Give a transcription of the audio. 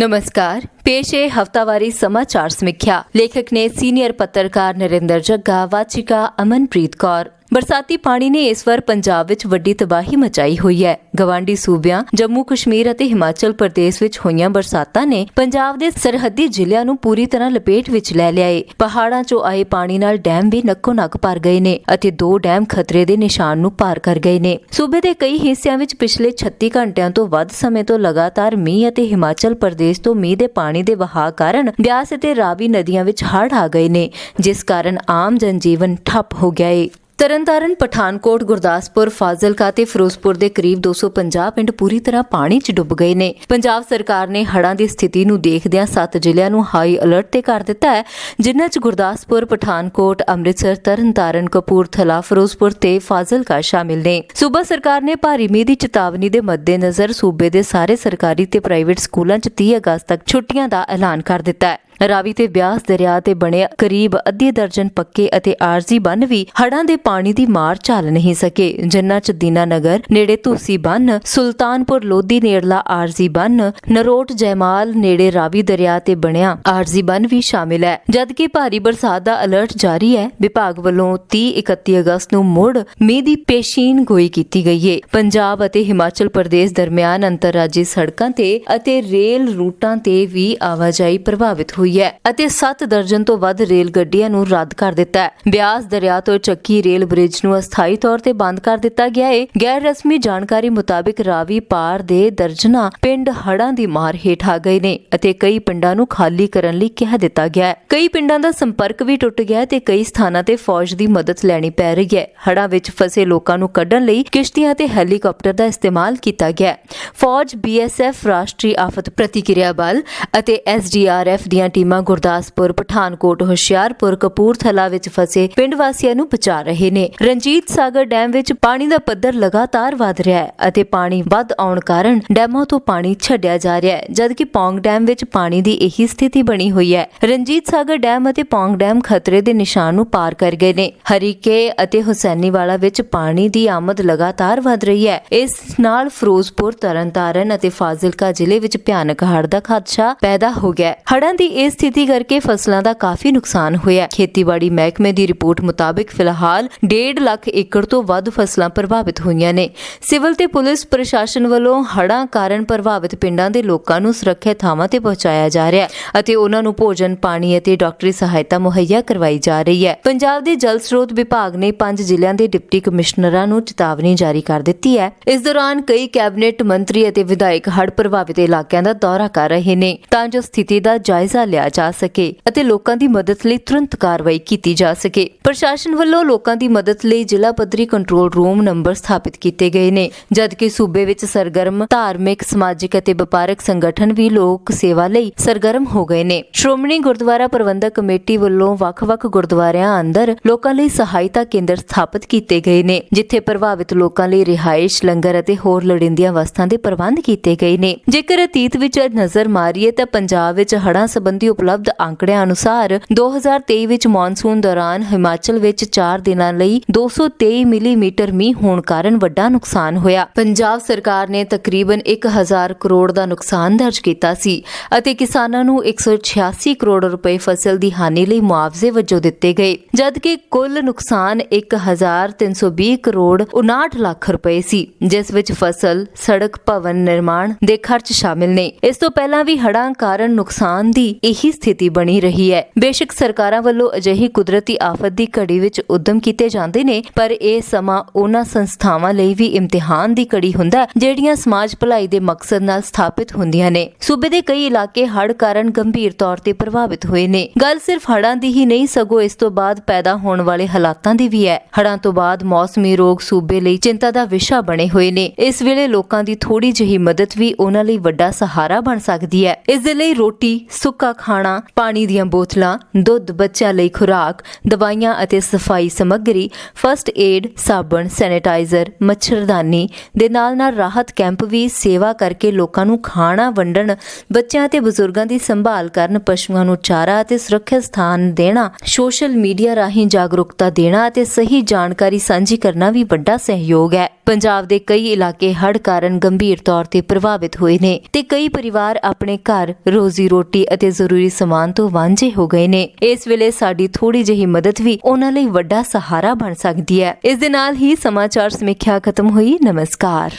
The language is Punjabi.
ਨਮਸਕਾਰ ਪੇਸ਼ ਹੈ ਹਫਤਾਵਾਰੀ ਸਮਾਚਾਰ ਸਮੀਖਿਆ ਲੇਖਕ ਨੇ ਸੀਨੀਅਰ ਪੱਤਰਕਾਰ ਨਰਿੰਦਰ ਜੱਗਾ ਵਾਚਿਕਾ ਅਮਨਪ੍ਰੀਤ ਕੌਰ ਬਰਸਾਤੀ ਪਾਣੀ ਨੇ ਇਸ ਵਾਰ ਪੰਜਾਬ ਵਿੱਚ ਵੱਡੀ ਤਬਾਹੀ ਮਚਾਈ ਹੋਈ ਹੈ। ਗਵਾਂਡੀ ਸੂਬਿਆਂ, ਜੰਮੂ ਕਸ਼ਮੀਰ ਅਤੇ ਹਿਮਾਚਲ ਪ੍ਰਦੇਸ਼ ਵਿੱਚ ਹੋਈਆਂ ਬਰਸਾਤਾਂ ਨੇ ਪੰਜਾਬ ਦੇ ਸਰਹੱਦੀ ਜ਼ਿਲ੍ਹਿਆਂ ਨੂੰ ਪੂਰੀ ਤਰ੍ਹਾਂ ਲਪੇਟ ਵਿੱਚ ਲੈ ਲਿਆ ਏ ਪਹਾੜਾਂ 'ਚੋਂ ਆਏ ਪਾਣੀ ਨਾਲ ਡੈਮ ਵੀ ਨੱਕੋ ਨੱਕ ਭਰ ਗਏ ਨੇ ਅਤੇ ਦੋ ਡੈਮ ਖਤਰੇ ਦੇ ਨਿਸ਼ਾਨ ਨੂੰ ਪਾਰ ਕਰ ਗਏ ਨੇ। ਸੂਬੇ ਦੇ ਕਈ ਹਿੱਸਿਆਂ ਵਿੱਚ ਪਿਛਲੇ 36 ਘੰਟਿਆਂ ਤੋਂ ਵੱਧ ਸਮੇਂ ਤੋਂ ਲਗਾਤਾਰ ਮੀਂਹ ਅਤੇ ਹਿਮਾਚਲ ਪ੍ਰਦੇਸ਼ ਤੋਂ ਮੀਂਹ ਦੇ ਪਾਣੀ ਦੇ ਵਹਾਅ ਕਾਰਨ ਬਿਆਸ ਅਤੇ ਰਾਵੀ ਨਦੀਆਂ ਵਿੱਚ ਹੜ੍ਹ ਆ ਗਏ ਨੇ, ਜਿਸ ਕਾਰਨ ਆਮ ਜਨਜੀਵਨ ਠੱਪ ਹੋ ਗਿਆ ਏ। ਤਰਨਤਾਰਨ, ਪਠਾਨਕੋਟ, ਗੁਰਦਾਸਪੁਰ, ਫਾਜ਼ਿਲਕਾ ਤੇ ਫਿਰੋਜ਼ਪੁਰ ਦੇ ਕਰੀਬ 250 ਪਿੰਡ ਪੂਰੀ ਤਰ੍ਹਾਂ ਪਾਣੀ 'ਚ ਡੁੱਬ ਗਏ ਨੇ। ਪੰਜਾਬ ਸਰਕਾਰ ਨੇ ਹੜ੍ਹਾਂ ਦੀ ਸਥਿਤੀ ਨੂੰ ਦੇਖਦਿਆਂ 7 ਜ਼ਿਲ੍ਹਿਆਂ ਨੂੰ ਹਾਈ ਅਲਰਟ ਤੇ ਕਰ ਦਿੱਤਾ ਹੈ, ਜਿਨ੍ਹਾਂ 'ਚ ਗੁਰਦਾਸਪੁਰ, ਪਠਾਨਕੋਟ, ਅੰਮ੍ਰਿਤਸਰ, ਤਰਨਤਾਰਨ, ਕਪੂਰਥਲਾ, ਫਿਰੋਜ਼ਪੁਰ ਤੇ ਫਾਜ਼ਿਲਕਾ ਸ਼ਾਮਿਲ ਨੇ। ਸੂਬਾ ਸਰਕਾਰ ਨੇ ਭਾਰੀ ਮੀਂਹ ਦੀ ਚੇਤਾਵਨੀ ਦੇ ਮੱਦੇਨਜ਼ਰ ਸੂਬੇ ਦੇ ਸਾਰੇ ਸਰਕਾਰੀ ਤੇ ਪ੍ਰਾਈਵੇਟ ਸਕੂਲਾਂ 'ਚ 30 ਅਗਸਤ ਤੱਕ ਛੁੱਟੀਆਂ ਦਾ ਐਲਾਨ ਕਰ ਦਿੱਤਾ ਹੈ। ਰਾਵੀ ਤੇ ਬਿਆਸ ਦਰਿਆ ਤੇ ਬਣੇ ਕਰੀਬ ਅੱਧੀ ਦਰਜਨ ਪੱਕੇ ਅਤੇ ਆਰਜ਼ੀ ਬੰਨ ਵੀ ਹੜਾਂ ਦੇ ਪਾਣੀ ਦੀ ਮਾਰ ਝੱਲ ਨਹੀਂ ਸਕੇ, ਜਿਨ੍ਹਾਂ 'ਚ ਦੀਨਾਨਗਰ, ਨੇੜੇ ਧੂਸੀ ਬੰਨ, ਸੁਲਤਾਨਪੁਰ ਲੋਧੀ ਨੇੜਲਾ ਆਰਜ਼ੀ ਬੰਨ, ਨਰੋਟ ਜੈਮਾਲ ਨੇੜੇ ਰਾਵੀ ਦਰਿਆ ਤੇ ਬਣਿਆ ਆਰਜ਼ੀ ਬੰਨ ਵੀ ਸ਼ਾਮਿਲ ਹੈ। ਜਦਕਿ ਭਾਰੀ ਬਰਸਾਤ ਦਾ ਅਲਰਟ ਜਾਰੀ ਹੈ, ਵਿਭਾਗ ਵੱਲੋਂ 30 31 ਅਗਸਤ ਨੂੰ ਮੁੜ ਮੀਂਹ ਦੀ ਪੇਸ਼ੀਨ ਗੋਈ ਕੀਤੀ ਗਈ ਹੈ ਪੰਜਾਬ ਅਤੇ ਹਿਮਾਚਲ ਪ੍ਰਦੇਸ਼ ਦਰਮਿਆਨ ਅੰਤਰਰਾਜੀ ਸੜਕਾਂ ਤੇ ਅਤੇ ਰੇਲ ਰੂਟਾਂ ਤੇ ਵੀ ਆਵਾਜਾਈ ਪ੍ਰਭਾਵਿਤ ਹੋਈ ਹੈ ਅਤੇ 7 ਦਰਜਨ ਤੋਂ ਵੱਧ ਰੇਲ ਗੱਡੀਆਂ ਨੂੰ ਰੱਦ ਕਰ ਦਿੱਤਾ ਹੈ। ਬਿਆਸ ਦਰਿਆ ਤੋਂ ਚੱਕੀ ਰੇਲ ਬ੍ਰਿਜ ਨੂੰ ਅਸਥਾਈ ਤੌਰ ਤੇ ਬੰਦ ਕਰ ਦਿੱਤਾ ਗਿਆ ਹੈ। ਗੈਰ ਰਸਮੀ ਜਾਣਕਾਰੀ ਮੁਤਾਬਿਕ ਰਾਵੀ ਪਾਰ ਦੇ ਦਰਜਨਾ ਪਿੰਡ ਹੜ੍ਹਾਂ ਦੀ ਮਾਰ ਹੇਠ ਆ ਗਏ ਨੇ ਅਤੇ ਕਈ ਪਿੰਡਾਂ ਨੂੰ ਖਾਲੀ ਕਰਨ ਲਈ ਕਹਿ ਦਿੱਤਾ ਗਿਆ ਹੈ। ਕਈ ਪਿੰਡਾਂ ਦਾ ਸੰਪਰਕ ਵੀ ਟੁੱਟ ਗਿਆ ਤੇ ਕਈ ਸਥਾਨਾਂ ਤੇ ਫੌਜ ਦੀ ਮਦਦ ਲੈਣੀ ਪੈ ਰਹੀ ਹੈ। ਹੜਾਂ ਵਿੱਚ ਫਸੇ ਲੋਕਾਂ ਨੂੰ ਕੱਢਣ ਲਈ ਕਿਸ਼ਤੀਆਂ ਤੇ ਹੈਲੀਕਾਪਟਰ ਦਾ ਇਸਤੇਮਾਲ ਕੀਤਾ ਗਿਆ ਹੈ। ਫੌਜ ਬੀਐਸਐਫ ਰਾਸ਼ਟਰੀ ਆਫਤ ਪ੍ਰਤੀਕਿਰਿਆ ਬਲ ਅਤੇ ਐਸਡੀਆਰਐਫ ਦੀਆਂ ਟੀਮਾਂ ਗੁਰਦਾਸਪੁਰ, ਪਠਾਨਕੋਟ, ਹੁਸ਼ਿਆਰਪੁਰ, ਕਪੂਰਥਲਾ ਵਿੱਚ ਫਸੇ ਪਿੰਡ ਵਾਸੀਆਂ ਨੂੰ ਬਚਾ ਰਹੇ ਨੇ। ਰਣਜੀਤ ਸਾਗਰ ਡੈਮ ਵਿੱਚ ਪਾਣੀ ਦਾ ਪੱਧਰ ਲਗਾਤਾਰ ਵਧ ਰਿਹਾ ਹੈ ਅਤੇ ਪਾਣੀ ਵੱਧ ਆਉਣ ਕਾਰਨ ਡੈਮਾਂ ਤੋਂ ਪਾਣੀ ਛੱਡਿਆ ਜਾ ਰਿਹਾ ਹੈ, ਜਦਕਿ ਪੌਂਗ ਡੈਮ ਵਿੱਚ ਪਾਣੀ ਦੀ ਇਹੀ ਸਥਿਤੀ ਬਣੀ ਹੋਈ ਹੈ। ਰਣਜੀਤ ਸਾਗਰ ਡੈਮ ਅਤੇ ਪੌਂਗ ਡੈਮ ਖਤਰੇ ਦੇ ਨਿਸ਼ਾਨ ਨੂੰ ਪਾਰ ਕਰ ਗਏ ਨੇ। ਹਰੀਕੇ ਅਤੇ ਹੁਸੈਨੀਵਾਲਾ ਵਿੱਚ ਪਾਣੀ ਦੀ ਆਮਦ ਲਗਾਤਾਰ ਵਧ ਰਹੀ ਹੈ। ਇਸ ਨਾਲ ਫਿਰੋਜ਼ਪੁਰ, ਤਰਨਤਾਰਨ ਅਤੇ ਫਾਜ਼ਿਲਕਾ ਜ਼ਿਲ੍ਹੇ ਵਿੱਚ ਭਿਆਨਕ ਹੜ੍ਹ ਦਾ ਖਦਸ਼ਾ ਪੈਦਾ ਹੋ ਗਿਆ ਹੈ। ਹੜ੍ਹਾਂ ਦੀ ਇਸ ਸਥਿਤੀ ਕਰਕੇ ਫਸਲਾਂ ਦਾ ਕਾਫੀ ਨੁਕਸਾਨ ਹੋਇਆ। ਖੇਤੀਬਾੜੀ ਮਹਿਕਮੇ ਦੀ ਰਿਪੋਰਟ ਮੁਤਾਬਿਕ ਫਿਲਹਾਲ 1.5 ਲੱਖ ਏਕੜ ਤੋਂ ਵੱਧ ਫਸਲਾਂ ਪ੍ਰਭਾਵਿਤ ਹੋਈਆਂ ਨੇ। ਸਿਵਲ ਤੇ ਪੁਲਿਸ ਪ੍ਰਸ਼ਾਸਨ ਵੱਲੋਂ ਹੜ੍ਹਾਂ ਕਾਰਨ ਪ੍ਰਭਾਵਿਤ ਪਿੰਡਾਂ ਦੇ ਲੋਕਾਂ ਨੂੰ ਸੁਰੱਖਿਅਤ ਥਾਵਾਂ ਤੇ ਪਹੁੰਚਾਇਆ ਜਾ ਰਿਹਾ ਹੈ ਅਤੇ ਉਹਨਾਂ ਨੂੰ ਭੋਜਨ, ਪਾਣੀ ਅਤੇ ਡਾਕਟਰੀ ਸਹਾਇਤਾ ਮੁਹੱਈਆ ਕਰਵਾਈ ਜਾ ਰਹੀ ਹੈ। ਪੰਜਾਬ ਦੇ ਜਲ ਸਰੋਤ ਵਿਭਾਗ ਨੇ ਪੰਜ ਜ਼ਿਲ੍ਹਿਆਂ ਦੇ ਡਿਪਟੀ ਕਮਿਸ਼ਨਰਾਂ ਨੂੰ ਚੇਤਾਵਨੀ ਜਾਰੀ ਕਰ ਦਿੱਤੀ ਹੈ। ਇਸ ਦੌਰਾਨ ਕਈ ਕੈਬਨਿਟ ਮੰਤਰੀ ਅਤੇ ਵਿਧਾਇਕ ਹੜ੍ਹ ਪ੍ਰਭਾਵਿਤ ਇਲਾਕਿਆਂ ਦਾ ਦੌਰਾ ਕਰ ਰਹੇ ਨੇ ਤਾਂ ਜੋ ਸਥਿਤੀ ਦਾ ਜਾਇਜ਼ਾ ਲਿਆ ਜਾ ਸਕੇ ਅਤੇ ਲੋਕਾਂ ਦੀ ਮਦਦ ਲਈ ਤੁਰੰਤ ਕਾਰਵਾਈ ਕੀਤੀ ਜਾ ਸਕੇ। ਪ੍ਰਸ਼ਾਸਨ ਵੱਲੋਂ ਲੋਕਾਂ ਦੀ ਮਦਦ ਲਈ ਜ਼ਿਲ੍ਹਾ ਪੱਧਰੀ ਕੰਟਰੋਲ ਰੂਮ ਨੰਬਰ ਸਥਾਪਿਤ ਕੀਤੇ ਗਏ ਨੇ, ਜਦਕਿ ਸੂਬੇ ਵਿੱਚ ਸਰਗਰਮ, ਧਾਰਮਿਕ, ਸਮਾਜਿਕ ਅਤੇ ਵਪਾਰਕ ਸੰਗਠਨ ਵੀ ਲੋਕ ਸੇਵਾ ਲਈ ਸਰਗਰਮ ਹੋ ਗਏ ਨੇ। ਸ਼੍ਰੋਮਣੀ ਗੁਰਦੁਆਰਾ ਪ੍ਰਬੰਧਕ ਕਮੇਟੀ ਵੱਲੋਂ ਵੱਖ-ਵੱਖ ਗੁਰਦੁਆਰਿਆਂ ਅੰਦਰ ਲੋਕਾਂ ਲਈ ਸਹਾਇਤਾ ਕੇਂਦਰ ਸਥਾਪਿਤ ਕੀਤੇ ਗਏ ਨੇ, ਜਿੱਥੇ ਪ੍ਰਭਾਵਿਤ ਲੋਕਾਂ ਲਈ ਰਿਹਾਇਸ਼, ਲੰਗਰ ਅਤੇ ਹੋਰ ਲੋੜੀਂਦੀਆਂ ਵਸਤਾਂ ਦੇ ਪ੍ਰਬੰਧ ਕੀਤੇ ਗਏ ਨੇ। ਜੇਕਰ ਅਤੀਤ ਵਿੱਚ ਨਜ਼ਰ ਮਾਰੀਏ ਤਾਂ ਪੰਜਾਬ ਵਿੱਚ ਹੜ੍ਹਾਂ ਸੰਬੰਧੀ ਉਪਲਬਧ ਅੰਕੜਿਆਂ ਅਨੁਸਾਰ 2023 ਵਿੱਚ ਮੌਨਸੂਨ ਦੌਰਾਨ ਹਿਮਾਚਲ ਵਿੱਚ 4 ਦਿਨਾਂ ਲਈ 223 ਮਿਲੀਮੀਟਰ ਮੀਂਹ ਹੋਣ ਕਾਰਨ ਵੱਡਾ ਨੁਕਸਾਨ ਹੋਇਆ। ਪੰਜਾਬ ਸਰਕਾਰ ਨੇ ਤਕਰੀਬਨ 1000 ਕਰੋੜ ਦਾ ਨੁਕਸਾਨ ਦਰਜ ਕੀਤਾ ਸੀ ਅਤੇ ਕਿਸਾਨਾਂ ਨੂੰ 186 ਕਰੋੜ ਰੁਪਏ ਫਸਲ ਦੀ ਹਾਨੀ ਲਈ ਮੁਆਵਜ਼ੇ ਵਜੋਂ ਦਿੱਤੇ ਗਏ, ਜਦਕਿ ਕੁੱਲ ਨੁਕਸਾਨ 1320 ਕਰੋੜ 59 ਲੱਖ ਰੁਪਏ ਸੀ, ਜਿਸ ਵਿੱਚ ਫਸਲ, ਸੜਕ, ਭਵਨ ਨਿਰਮਾਣ ਦੇ ਖਰਚ ਸ਼ਾਮਿਲ ਨੇ। ਇਸ ਤੋਂ ਪਹਿਲਾਂ ਵੀ ਹੜ੍ਹਾਂ ਕਾਰਨ ਨੁਕਸਾਨ ਦੀ ਇਹੀ ਸਥਿਤੀ ਬਣੀ ਰਹੀ ਹੈ। ਬੇਸ਼ੱਕ ਸਰਕਾਰਾਂ ਵੱਲੋਂ ਅਜਿਹੀ ਕੁਦਰਤੀ ਆਫਤ ਦੀ ਘੜੀ ਵਿੱਚ ਉਦਮ ਕੀਤੇ ਜਾਂਦੇ ਨੇ, ਪਰ ਇਹ ਸਮਾਂ ਉਹਨਾਂ ਸੰਸਥਾਵਾਂ ਲਈ ਵੀ ਇਮਤਿਹਾਨ ਦੀ ਘੜੀ ਹੁੰਦਾ ਜਿਹੜੀਆਂ ਸਮਾਜ ਭਲਾਈ ਦੇ ਮਕਸਦ ਨਾਲ ਸਥਾਪਿਤ ਹੁੰਦੀਆਂ ਨੇ। ਸੂਬੇ ਦੇ ਕਈ ਇਲਾਕੇ ਹੜ੍ਹ ਕਾਰਨ ਗੰਭੀਰ ਤੌਰ ਤੇ ਪ੍ਰਭਾਵਿਤ ਹੋਏ ਨੇ। ਗੱਲ ਸਿਰਫ ਹੜ੍ਹਾਂ ਦੀ ਹੀ ਨਹੀਂ, ਸਗੋਂ ਇਸ ਤੋਂ ਬਾਅਦ ਪੈਦਾ ਹੋਣ ਵਾਲੇ ਹਾਲਾਤਾਂ ਦੀ ਵੀ ਹੈ। ਹੜ੍ਹਾਂ ਤੋਂ ਬਾਅਦ ਮੌਸਮੀ ਰੋਗ ਸੂਬੇ ਲਈ ਚਿੰਤਾ ਦਾ ਵਿਸ਼ਾ ਬਣੇ ਹੋਏ ਨੇ। ਇਸ ਵੇਲੇ ਲੋਕਾਂ ਦੀ ਥੋੜੀ ਜਿਹੀ ਮਦਦ ਵੀ ਉਹਨਾਂ ਲਈ ਵੱਡਾ ਸਹਾਰਾ ਬਣ ਸਕਦੀ ਹੈ। ਇਸ ਦੇ ਲਈ ਰੋਟੀ, ਸੁੱਕਾ ਖਾਣਾ, ਪਾਣੀ ਦੀਆਂ ਬੋਤਲਾਂ, ਦੁੱਧ, ਬੱਚਿਆਂ ਲਈ ਖੁਰਾਕ, ਦਵਾਈਆਂ ਅਤੇ ਸਫ਼ਾਈ ਸਮੱਗਰੀ ਫਰਸਟ ਏਡ ਸਾਬਣ ਸੈਨੀਟਾਈਜ਼ਰ ਮੱਛਰਦਾਨੀ ਦੇ ਨਾਲ ਨਾਲ ਰਾਹਤ ਕੈਂਪ ਵੀ ਸੇਵਾ ਕਰਕੇ ਲੋਕਾਂ ਨੂੰ ਖਾਣਾ ਵੰਡਣ, ਬੱਚਿਆਂ ਤੇ ਬਜ਼ੁਰਗਾਂ ਦੀ ਸੰਭਾਲ ਕਰਨ, ਪਸ਼ੂਆਂ ਨੂੰ ਚਾਰਾ ਅਤੇ ਸੁਰੱਖਿਅਤ ਸਥਾਨ ਦੇਣਾ, ਸੋਸ਼ਲ ਮੀਡੀਆ ਰਾਹੀਂ ਜਾਗਰੂਕਤਾ ਦੇਣਾ ਅਤੇ ਸਹੀ ਜਾਣਕਾਰੀ ਸਾਂਝੀ ਕਰਨਾ ਵੀ ਵੱਡਾ ਸਹਿਯੋਗ ਹੈ। ਪੰਜਾਬ ਦੇ ਕਈ ਇਲਾਕੇ ਹੜ੍ਹ ਕਾਰਨ ਗੰਭੀਰ ਤੌਰ ਤੇ ਪ੍ਰਭਾਵਿਤ ਹੋਏ ਨੇ ਤੇ ਕਈ ਪਰਿਵਾਰ ਆਪਣੇ ਘਰ ਰੋਜ਼ੀ ਰੋਟੀ ਅਤੇ ਜ਼ਰੂਰੀ ਸਮਾਨ ਤੋਂ ਵਾਂਝੇ ਹੋ ਗਏ ਨੇ। ਇਸ ਵੇਲੇ ਸਾਡੀ ਥੋੜੀ ਜਿਹੀ ਮਦਦ ਵੀ ਉਹਨਾਂ ਲਈ ਵੱਡਾ ਸਹਾਰਾ ਬਣ ਸਕਦੀ ਹੈ। ਇਸ ਦੇ ਨਾਲ ਹੀ ਸਮਾਚਾਰ ਸਮੀਖਿਆ ਖਤਮ ਹੋਈ। ਨਮਸਕਾਰ।